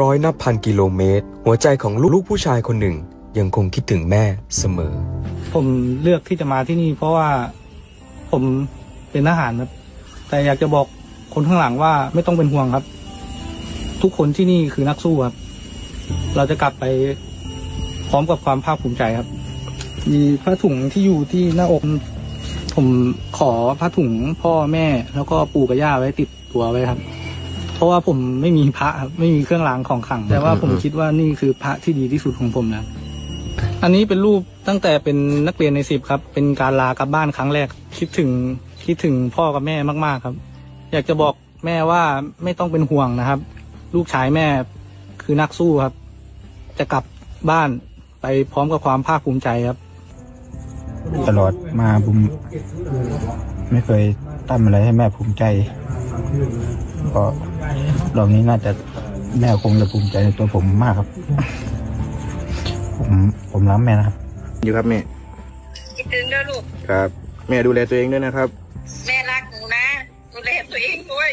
ร้อยนับพันกิโลเมตร หัวใจของลูกผู้ชายคนหนึ่ง ยังคงคิดถึงแม่เสมอ ผมเลือกที่จะมาที่นี่ เพราะว่าผมเป็นทหารครับ แต่อยากจะบอกคนข้างหลังว่าไม่ต้องเป็นห่วงครับ ทุกคนที่นี่คือนักสู้ครับ เราจะกลับไปพร้อมกับความภาคภูมิใจครับ มีผ้าถุงที่อยู่ที่หน้าอก ผมขอผ้าถุงพ่อแม่ แล้วก็ปู่กับย่าไว้ติดตัวไว้ครับ เพราะว่าผมไม่มีพระครับไม่มีเครื่องรางของขลัง แต่ว่าผมคิดว่านี่คือพระที่ดีที่สุดของผมนะอันนี้เป็นรูปตั้งแต่เป็นนักเรียนในสิบครับ เป็นการลากลับบ้านครั้งแรก คิดถึงคิดถึงพ่อกับแม่มาก ๆครับ อยากจะบอกแม่ว่าไม่ต้องเป็นห่วงนะครับ ลูกชายแม่คือนักสู้ครับ จะกลับบ้านไปพร้อมกับความภาคภูมิใจครับ ตลอดมาบุมไม่เคยทำอะไรให้แม่ภูมิใจ ก็รอบนี้น่าจะแม่คงจะภูมิใจในตัวผมมากครับ ผมผมรักแม่นะครับ อยู่ครับแม่คิดถึงด้วยลูกครับ แม่ดูแลตัวเองด้วยนะครับ แม่รักหนูนะ ดูแลตัวเองด้วย